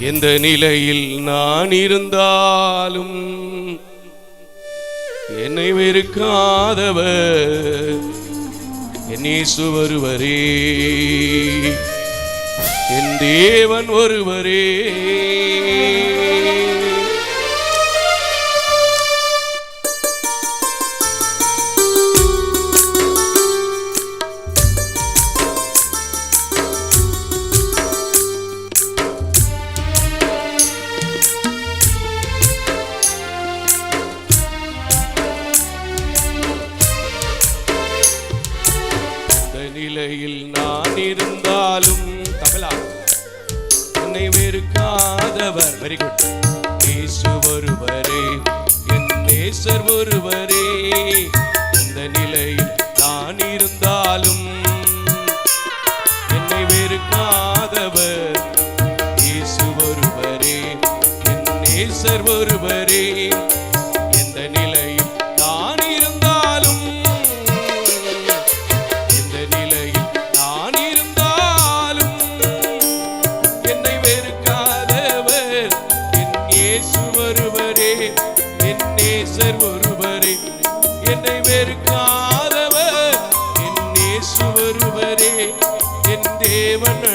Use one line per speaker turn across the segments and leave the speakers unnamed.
எந்த நிலையில் நான் இருந்தாலும் என்னை வெறுக்காதவர். என்னேசு ஒருவரே என் தேவன் ஒருவரே கர்த்தர் ஒருவர் தேவன்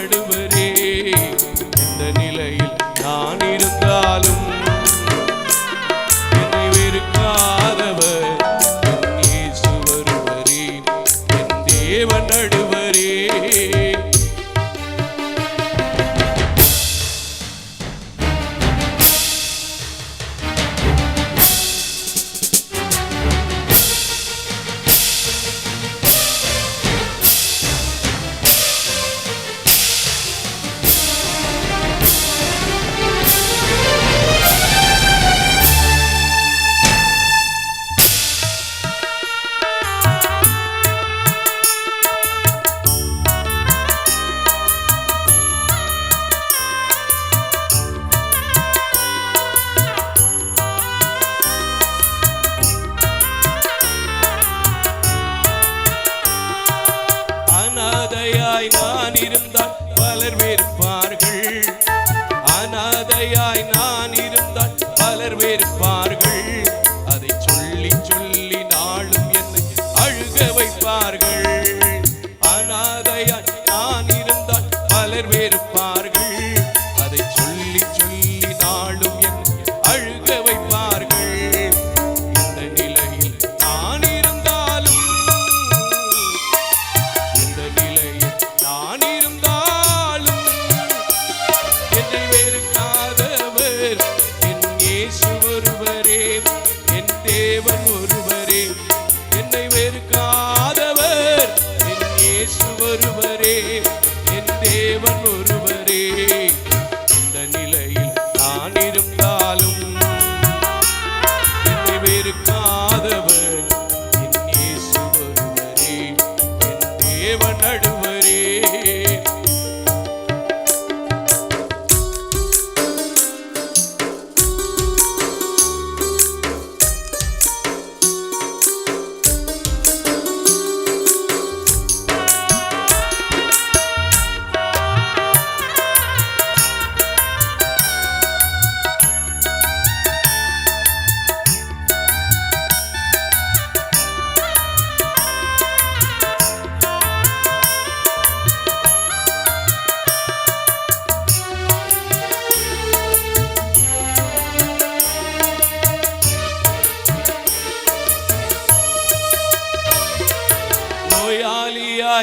துணையாய் நான் இருந்தால் வளர்வேற்ப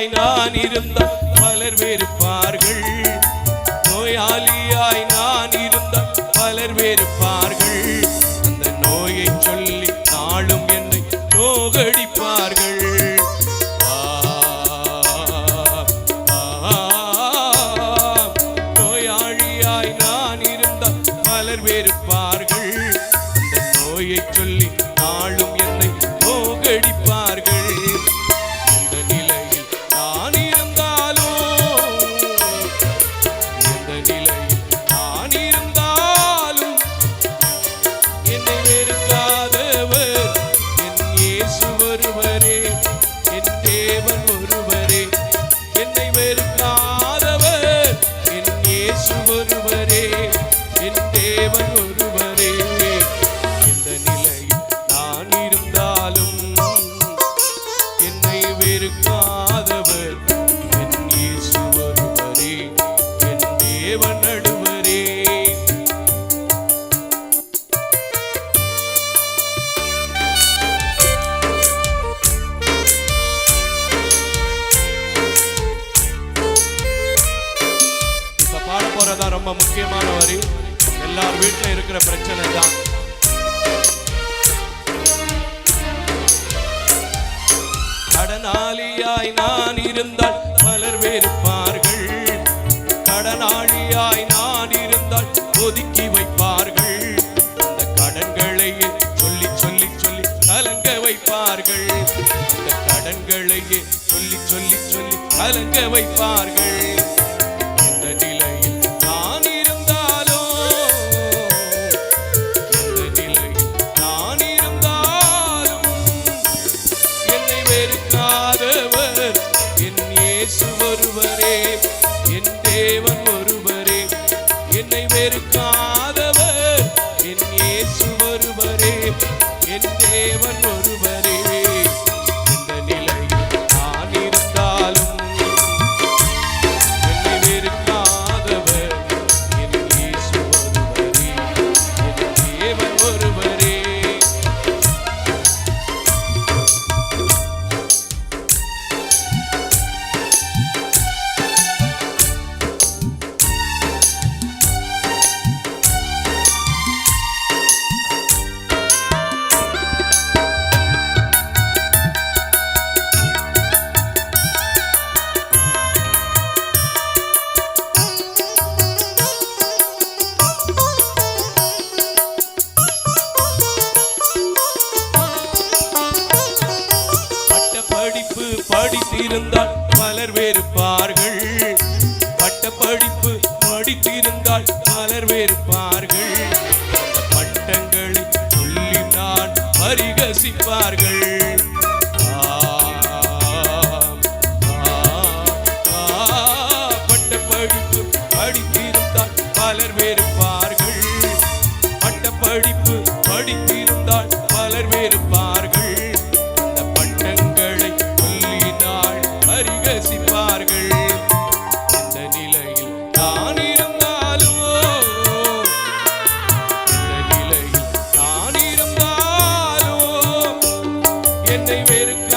நோயாளியாய் நான் இருந்தால் பலர் வெறுப்பார்கள். நோயாளியாய் நான் இருந்தால் பலர் வெறுப்பார்கள். ஒருவரே என் தேவன் ஒருவரே என்னை வெறுக்காதவர். என் இயேசு ஒருவரே என் தேவன் ஒருவரே. இந்த நிலையில் நான் இருந்தாலும் என்னை வெறுக்கா ரொம்ப முக்கியமான வரி. எல்லார் வீட்டில் இருக்கிற பிரச்சனை தான். கடனாளியாய் நான் இருந்தால் பலர் வெறுப்பார்கள். கடனாளியாய் நான் இருந்தால் ஒதுக்கி வைப்பார்கள். அந்த கடன்களையே சொல்லி சொல்லி சொல்லி கலங்க வைப்பார்கள். அந்த கடன்களையே சொல்லி சொல்லி சொல்லி கலங்க வைப்பார்கள். தேவன் ஒருவரே. என்னை வெறுக்கா ருசிப்பார்கள் பட்ட படிப்பு படித்திருந்தால் பலர் வெறுப்பார்கள். பட்ட படிப்பு படித்திருந்தால் என்னை வெறுக்க